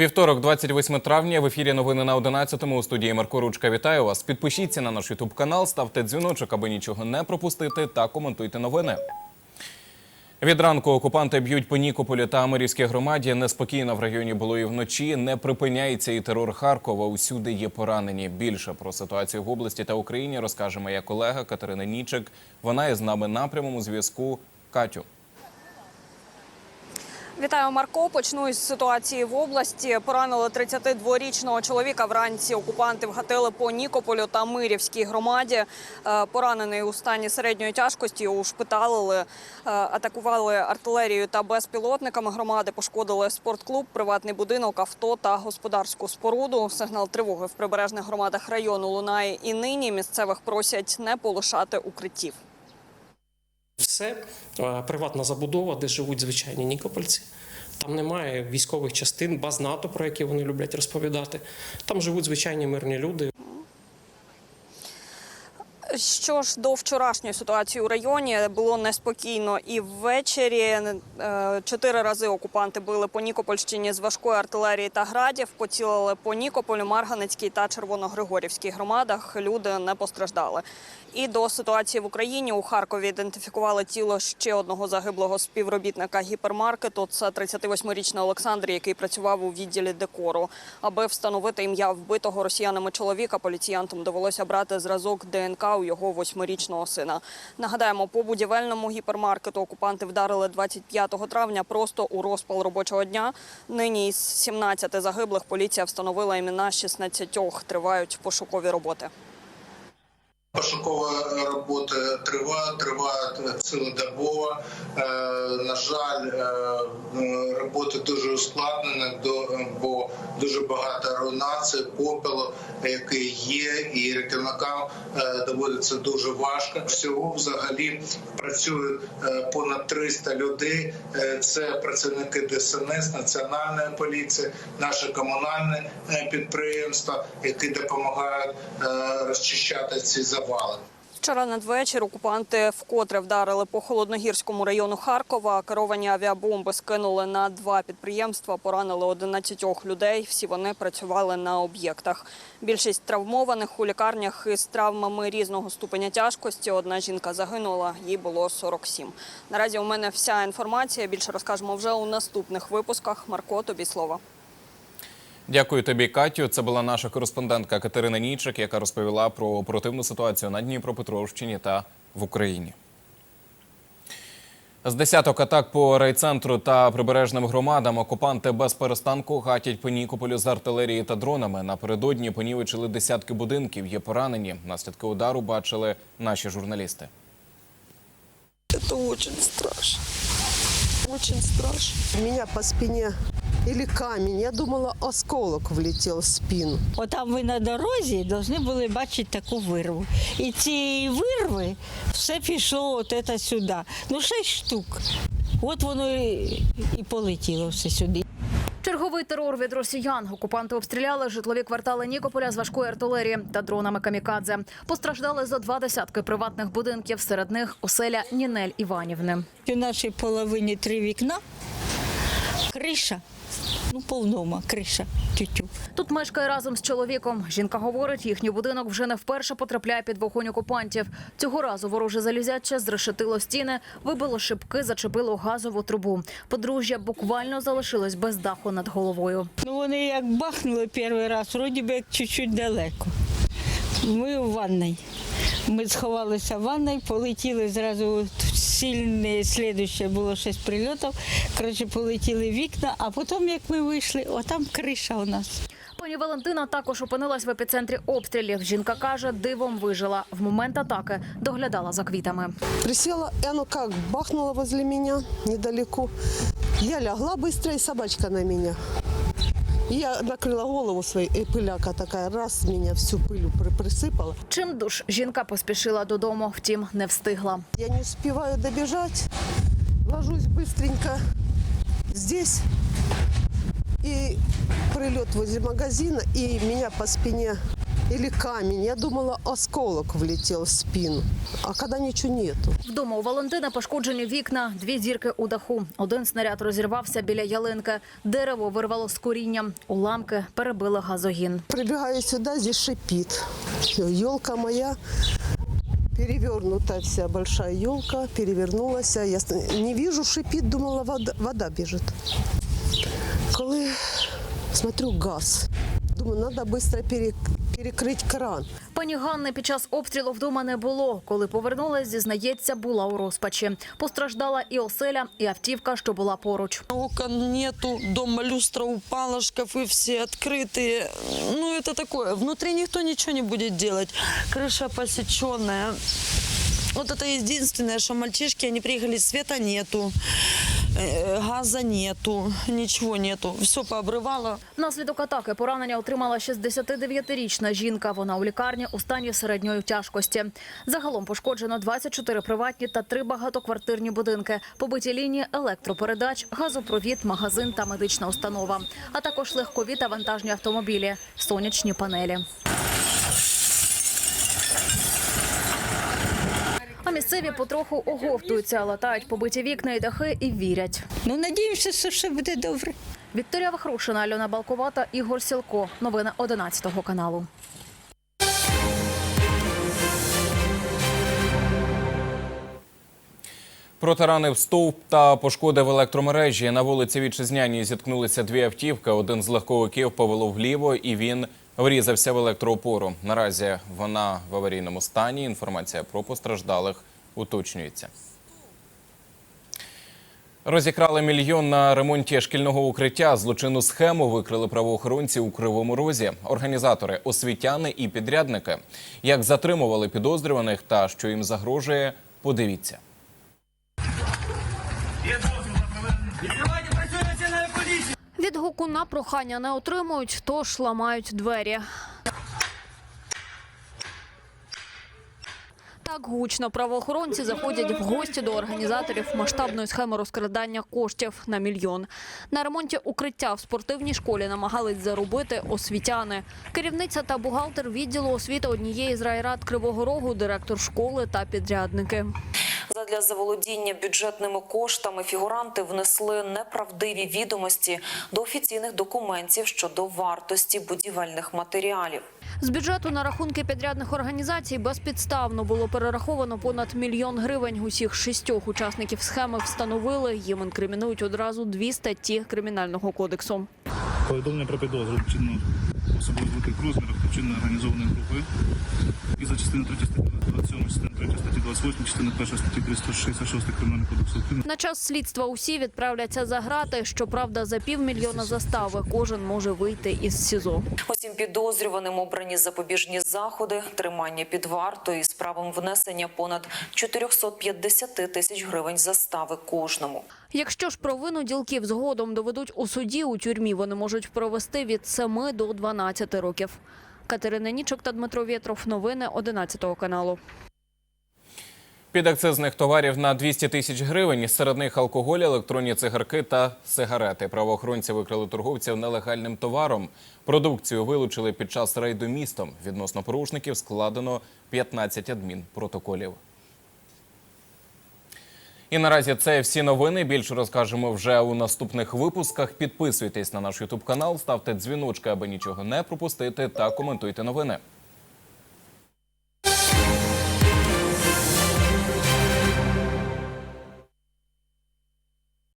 Вівторок, 28 травня, в ефірі новини на 11-му у студії Марко Ручка. Вітаю вас. Підпишіться на наш Ютуб канал, ставте дзвіночок, аби нічого не пропустити, та коментуйте новини. Від ранку окупанти б'ють по Нікополі та Амирівській громаді. Неспокійно в районі було і вночі. Не припиняється і терор Харкова. Усюди є поранені. Більше про ситуацію в області та Україні розкаже моя колега Катерина Нічик. Вона є з нами на прямому зв'язку. Катю. Вітаю, Марко. Почну із ситуації в області. Поранили 32-річного чоловіка. Вранці окупанти вгатили по Нікополю та Мирівській громаді. Е, Поранений у стані середньої тяжкості ушпиталили, Е, атакували артилерією та безпілотниками громади. Пошкодили спортклуб, приватний будинок, авто та господарську споруду. Сигнал тривоги в прибережних громадах району лунає і нині. Місцевих просять не полишати укриттів. Все е, приватна забудова, де живуть звичайні нікопольці. Там немає військових частин, баз НАТО, про які вони люблять розповідати. Там живуть звичайні мирні люди. Що ж до вчорашньої ситуації у районі було неспокійно і ввечері. Е, Чотири рази окупанти били по Нікопольщині з важкої артилерії та градів. Поцілили по Нікополю, Марганецькій та Червоногригорівській громадах. Люди не постраждали. І до ситуації в Україні у Харкові ідентифікували тіло ще одного загиблого співробітника гіпермаркету. Це 38-річний Олександр, який працював у відділі декору. Аби встановити ім'я вбитого росіянами чоловіка, поліціянтам довелося брати зразок ДНК у його восьмирічного сина. Нагадаємо, по будівельному гіпермаркету окупанти вдарили 25 травня просто у розпал робочого дня. Нині із 17 загиблих поліція встановила імена 16. Тривають пошукові роботи. Пошукова робота триває, триває цілодобово. Е, на жаль, е, робота дуже ускладнена, бо дуже багато руйнації, попелу, який є, і рятівникам е, доводиться дуже важко. Всього взагалі працюють е, понад 300 людей. Е, Це працівники ДСНС, Національної поліції, наше комунальне е, підприємство, які допомагають е, розчищати ці завали. Вчора надвечір окупанти вкотре вдарили по холодногірському району Харкова. Керовані авіабомби скинули на два підприємства, поранили 11 людей. Всі вони працювали на об'єктах. Більшість травмованих у лікарнях із травмами різного ступеня тяжкості. Одна жінка загинула, їй було 47. Наразі у мене вся інформація. Більше розкажемо вже у наступних випусках. Марко, тобі слово. Дякую тобі, Катю. Це була наша кореспондентка Катерина Нічик, яка розповіла про оперативну ситуацію на Дніпропетровщині та в Україні. З десяток атак по райцентру та прибережним громадам окупанти без перестанку гатять по Нікополю з артилерії та дронами. Напередодні понівечили десятки будинків. Є поранені. Наслідки удару бачили наші журналісти. Это очень страшно. Очень страшно. Меня по спине или камень. Я думала, осколок влетел в спину. Отам ви на дорозі повинні були бачити таку вирву. І цієї вирви все пішло от це сюди. Ну, шість штук. От воно і, і полетіло все сюди. Черговий терор від росіян. Окупанти обстріляли житлові квартали Нікополя з важкої артилерії та дронами камікадзе. Постраждали за два десятки приватних будинків. Серед них оселя Нінель Іванівни. У нашій половині три вікна, криша, ну повнома, криша, тютю. Тут мешкає разом з чоловіком. Жінка говорить, їхній будинок вже не вперше потрапляє під вогонь окупантів. Цього разу вороже залізяче зрешетило стіни, вибило шибки, зачепило газову трубу. Подружжя буквально залишилось без даху над головою. Ну вони як бахнули перший раз, вроді би як чуть-чуть далеко. Ми у ванній. Ми сховалися в ванній, полетіли зразу сильне, слідуще було шість прильотів. Коротше, полетіли вікна, а потім, як ми вийшли, отам криша у нас. Пані Валентина також опинилась в епіцентрі обстрілів. Жінка каже, дивом вижила. В момент атаки доглядала за квітами. Присела, и оно как бахнуло возле меня недалеко. Я лягла быстро, и собачка на меня. И я накрыла голову своей, и пыляка такая, раз меня всю пылью при- присыпала. Чим душ жінка поспішила додому, втім не встигла. Я не успеваю добежать, ложусь быстренько здесь. И прилет возле магазина, и меня по спине или камень. Я думала, осколок влетел в спину. А когда ничего нету. Вдома у Валентина пошкоджені вікна, дві зірки у даху. Один снаряд розірвався біля ялинки. Дерево вирвало з корінням. Уламки перебили газогін. Прибегаю сюда, здесь шипит. Елка моя перевернутая вся большая елка, перевернулась. Я не вижу, шипит, думала, вода, вода бежит. Коли смотрю газ, думаю, надо быстро пере- перекрыть кран. Пані Ганни під час обстрілу вдома не було. Коли повернулась, зізнається, була у розпачі. Постраждала і оселя, і автівка, що була поруч. Окон нету, дома люстра упала, шкафы все открытые. Ну, это такое. Внутри никто ничего не будет делать. Крыша посеченная. Вот это единственное, что мальчишки, они приехали, света нету, э, газа нету, ничего нету. Все пообрывало. Внаслідок атаки поранення отримала 69-річна жінка. Вона у лікарні у стані середньої тяжкості. Загалом пошкоджено 24 приватні та 3 багатоквартирні будинки, побиті лінії електропередач, газопровід, магазин та медична установа, а також легкові та вантажні автомобілі, сонячні панелі. Місцеві потроху оговтуються, латають побиті вікна і дахи і вірять. Ну, надіємося, що все буде добре. Вікторія Вахрушина, Альона Балковата, Ігор Сілко. Новини 11 каналу. Протаранив стовп та пошкодив електромережі. На вулиці Вітчизняній зіткнулися дві автівки. Один з легковиків повело вліво, і він врізався в електроопору. Наразі вона в аварійному стані. Інформація про постраждалих уточнюється. Розікрали мільйон на ремонті шкільного укриття. Злочинну схему викрили правоохоронці у Кривому Розі. Організатори, освітяни і підрядники. Як затримували підозрюваних та що їм загрожує, подивіться. Відгуку на прохання не отримують, тож ламають двері. Так гучно правоохоронці заходять в гості до організаторів масштабної схеми розкрадання коштів на мільйон. На ремонті укриття в спортивній школі намагались заробити освітяни. Керівниця та бухгалтер відділу освіти однієї з райрад Кривого Рогу, директор школи та підрядники. Задля заволодіння бюджетними коштами фігуранти внесли неправдиві відомості до офіційних документів щодо вартості будівельних матеріалів. З бюджету на рахунки підрядних організацій безпідставно було перераховано понад мільйон гривень. Усіх шістьох учасників схеми встановили. Їм інкримінують одразу дві статті кримінального кодексу. Повідомлення про підозру вчинено особливо великих розмірах та організованої групи. І за частиною 3 статті 27, частиною 3 статті 28, частиною 1 статті 366 Кримінального кодексу України. На час слідства усі відправляться за грати. Щоправда, за півмільйона застави кожен може вийти із СІЗО. Усім підозрюваним обрані запобіжні заходи, тримання під вартою із правом внесення понад 450 тисяч гривень застави кожному. Якщо ж провину ділків згодом доведуть у суді, у тюрмі вони можуть провести від 7 до 12 років. Катерина Нічок та Дмитро Вєтров. Новини 11 каналу. Під акцизних товарів на 200 тисяч гривень. Серед них алкоголь, електронні цигарки та сигарети. Правоохоронці викрили торговців нелегальним товаром. Продукцію вилучили під час рейду містом. Відносно порушників складено 15 адмінпротоколів. І наразі це всі новини. Більше розкажемо вже у наступних випусках. Підписуйтесь на наш Ютуб канал, ставте дзвіночки, аби нічого не пропустити, та коментуйте новини.